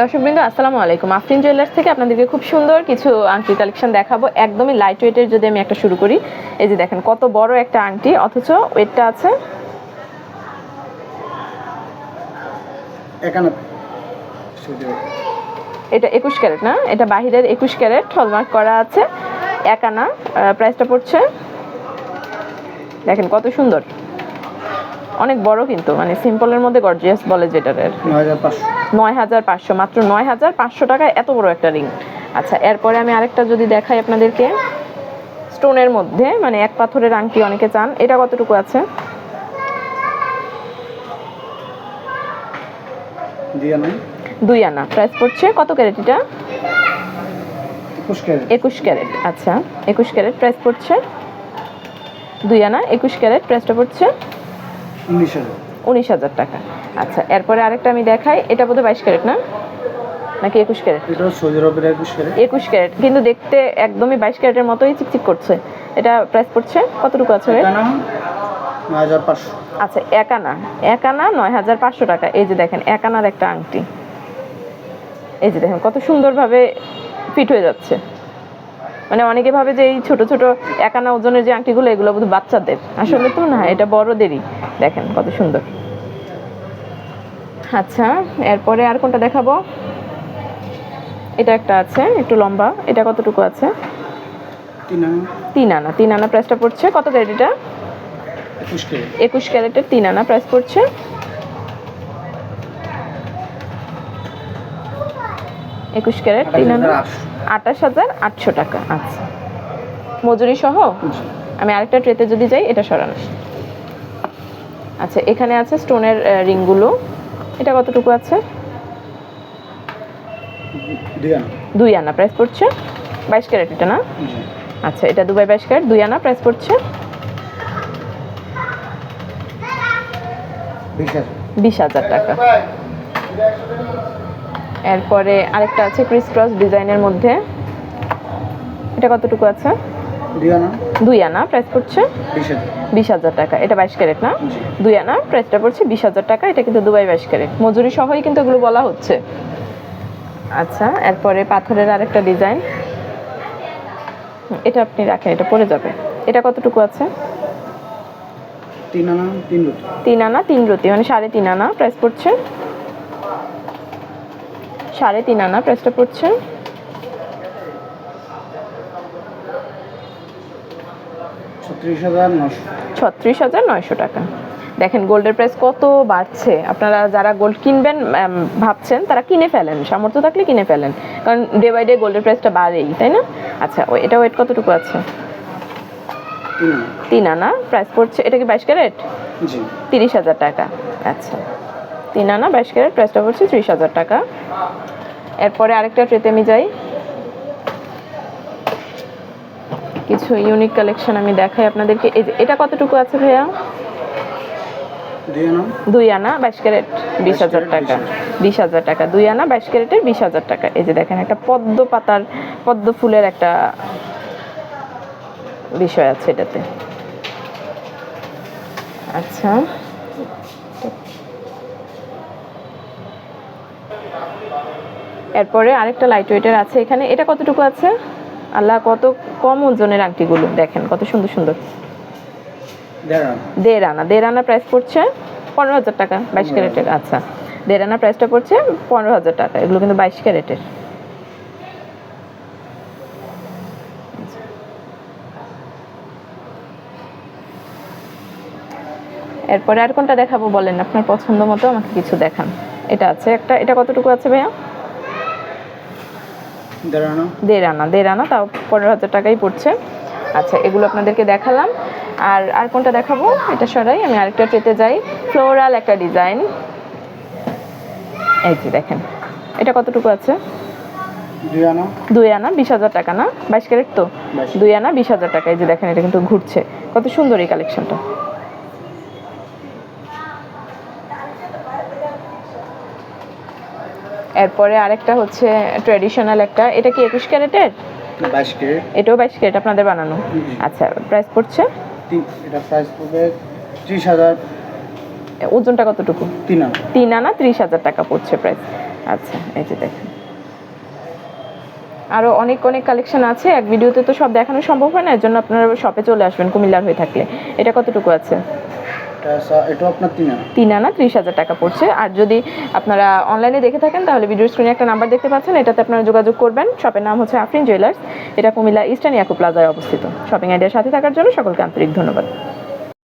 দর্শকবৃন্দ আসসালামু আলাইকুম। আফরিন জুয়েলার্স থেকে আপনাদেরকে খুব সুন্দর কিছু আংটি কালেকশন দেখাবো। একদমই লাইট ওয়েটের যদি আমি একটা শুরু করি এই যে দেখেন কত বড় একটা আংটি অথচ ওয়েটটা আছে এটা একুশ ক্যারেট না? এটা বাহিরের একুশ ক্যারেট হলমার্ক করা আছে। এক আনা প্রাইসটা পড়ছে। দেখেন কত সুন্দর। অনেক বড় কিন্তু মানে সিম্পলের মধ্যে গর্জিয়াস বলে যেটার আর। নয় হাজার পাঁচশো মাত্র নয় হাজার পাঁচশো টাকায় এত বড় একটা রিং আচ্ছা এরপরে আমি আরেকটা যদি দেখাই আপনাদেরকে। স্টোনের মধ্যে মানে এক পাথরের আংটি অনেকে চান। এটা কতটুকু আছে? দুই আনা। প্রাইস পড়ছে কত ক্যারেট এটা? একুশ ক্যারেট। আচ্ছা একুশ ক্যারেট প্রাইস পড়ছে? দুই আনা একুশ ক্যারেট প্রাইসটা পড়ছে? উনিশ হাজার টাকা। আচ্ছা এরপরে আরেকটা আমি দেখাই। এটা বোধহয় বাইশ ক্যারেট না? নাকি একুশ ক্যারেট? এটা সৌদি আরবের একুশ ক্যারেট। একুশ ক্যারেট কিন্তু দেখতে একদমই বাইশ ক্যারেটের মতোই চিকচিক করছে। এটা প্রাইস পড়ছে কতটুকু আছে নয় হাজার পাঁচশো। আচ্ছা এক আনা এক নয় হাজার পাঁচশো টাকা। এই যে দেখেন এক আনার একটা আংটি। এই যে দেখেন কত সুন্দরভাবে ফিট হয়ে যাচ্ছে। মানে অনেকে ভাবে যে এই ছোট ছোট এক আনা ওজনের যে আংটিগুলো এগুলো শুধু বাচ্চাদের। আসলে তো না এটা বড়দেরই। দেখেন কত সুন্দর। আচ্ছা এরপরে আর কোনটা দেখাবো? এটা একটা আছে একটু লম্বা। এটা কতটুকু আছে? তিন আনা। তিন আনা। প্রাইসটা পড়ছে। কত ক্যারেট এটা? একুশ ক্যারেটের তিন আনা প্রাইস পড়ছে। একুশ ক্যারেট তিন আনা? আঠাশ হাজার আটশো। টাকা আচ্ছা। মজুরি সহ? আমি আরেকটা ট্রেতে যদি যাই এটা সরানো। আচ্ছা এখানে আছে স্টোনের রিংগুলো এটা কতটুকু আছে? দুই আনা। প্রাইস পড়ছে? বাইশ ক্যারেট এটা না? আচ্ছা এটা দুবাই বাইশ ক্যারেট দুই আনা প্রাইস পড়ছে? বিশ হাজার টাকা। এরপরে আরেকটা আছে ক্রিস ক্রস ডিজাইনের মধ্যে। এটা কতটুকু আছে? দুই আনা? প্রাইস পড়ছে বিশ হাজার। টাকা। এটা বাইশ ক্যারেট না? দুই আনা প্রাইসটা পড়ছে বিশ হাজার টাকা এটা কিন্তু দুবাই বাইশ ক্যারেট। মজুরি সহই কিন্তু এগুলো বলা হচ্ছে। আচ্ছা এরপরে পাথরের আরেকটা ডিজাইন এটা আপনি রাখেন এটা পড়ে যাবে। এটা কতটুকু আছে? তিন আনা তিন রুটি। তিন আনা তিন রতি মানে সাড়ে তিন আনা প্রাইস পড়ছে? সাড়ে তিন আনা প্রাইসটা পড়ছে? ছত্রিশ হাজার নশো ছত্রিশ হাজার নয়শো টাকা। দেখেন গোল্ডের প্রাইস কত বাড়ছে। আপনারা যারা গোল্ড কিনবেন ভাবছেন তারা কিনে ফেলেন। সামর্থ্য থাকলে কিনে ফেলেন। কারণ ডে বাই ডে গোল্ডের প্রাইসটা বাড়েই তাই না? আচ্ছা ও- এটা ওয়েট কতটুকু আছে? তিন আনা। প্রাইস পড়ছে এটা কি বাইশ ক্যারেট? তিরিশ হাজার টাকা। আচ্ছা। তিন আনা বাইশ ক্যারেট প্রাইসটা পড়ছে ত্রিশ হাজার টাকা। এরপরে আরেকটা ট্রেতে আমি যাই। কিছু ইউনিক কালেকশন আমি দেখাই আপনাদেরকে। এই যে এটা কতটুকু আছে ভাইয়া? দুই আনা। বাইশ ক্যারেট বিশ হাজার টাকা। বিশ হাজার। টাকা দুই আনা বাইশ ক্যারেটের বিশ হাজার টাকা। এই যে দেখেন একটা পদ্ম পাতার পদ্ম ফুলের একটা বিষয় আছে এটাতে। আচ্ছা। এরপরে আরেকটা লাইট ওয়েটের আছে এখানে। এটা কতটুকু আছে? আল্লাহ কত কম ওজনের আংটিগুলো দেখেন কত সুন্দর সুন্দর। দেড় আনা। দেড় আনা প্রাইস পড়ছে পনেরো হাজার টাকা বাইশ ক্যারেটের আচ্ছা। দেড় আনা প্রাইসটা পড়ছে পনেরো হাজার টাকা এগুলো কিন্তু বাইশ ক্যারেটের। এরপরে আর কোনটা দেখাবো বলেন আপনার পছন্দ মতো আমাকে কিছু দেখান। এটা আছে একটা এটা কতটুকু আছে ভাইয়া? দেড় আনা দেড় আনা তাও পনেরো হাজার টাকাই পড়ছে। আচ্ছা এগুলো আপনাদেরকে দেখালাম। আর আর কোনটা দেখাবো? এটা সরাই আমি আরেকটা ট্রেতে যাই। ফ্লোরাল একটা ডিজাইন। এই যে দেখেন এটা কতটুকু আছে? দুই আনা বিশ হাজার টাকা না? বাইশ ক্যারেট তো? দুই আনা বিশ হাজার টাকা। এই যে দেখেন এটা কিন্তু ঘুরছে। কত সুন্দর এই কালেকশনটা এরপরে আরেকটা হচ্ছে ট্র্যাডিশনাল একটা। এটা কি একুশ ক্যারেটের? এটাও বাইশ ক্যারেট আপনাদের বানানো? আচ্ছা প্রাইস পড়ছে? এটা প্রাইস পড়বে ত্রিশ হাজার। ওজনটা কতটুকু? তিন আনা। তিন আনা ত্রিশ হাজার টাকা পড়ছে প্রাইস আচ্ছা এই যে দেখেন। আরও অনেক অনেক কালেকশন আছে। এক ভিডিওতে তো সব দেখানো সম্ভব হয় না এর জন্য আপনারা শপে চলে আসবেন কুমিল্লার হয়ে থাকলে। এটা কতটুকু আছে? তিন আনা? ত্রিশ হাজার টাকা পড়ছে। আর যদি আপনারা অনলাইনে দেখে থাকেন, তাহলে ভিডিও স্ক্রিনে একটা নাম্বার দেখতে পাচ্ছেন। এটাতে আপনারা যোগাযোগ করবেন। শপের নাম হচ্ছে আফরিন জুয়েলার্স এটা কুমিল্লা ইস্টার্ন ইয়াকু প্লাজায় অবস্থিত। শপিং আইডিয়ার সাথে থাকার জন্য সকলকে আন্তরিক ধন্যবাদ।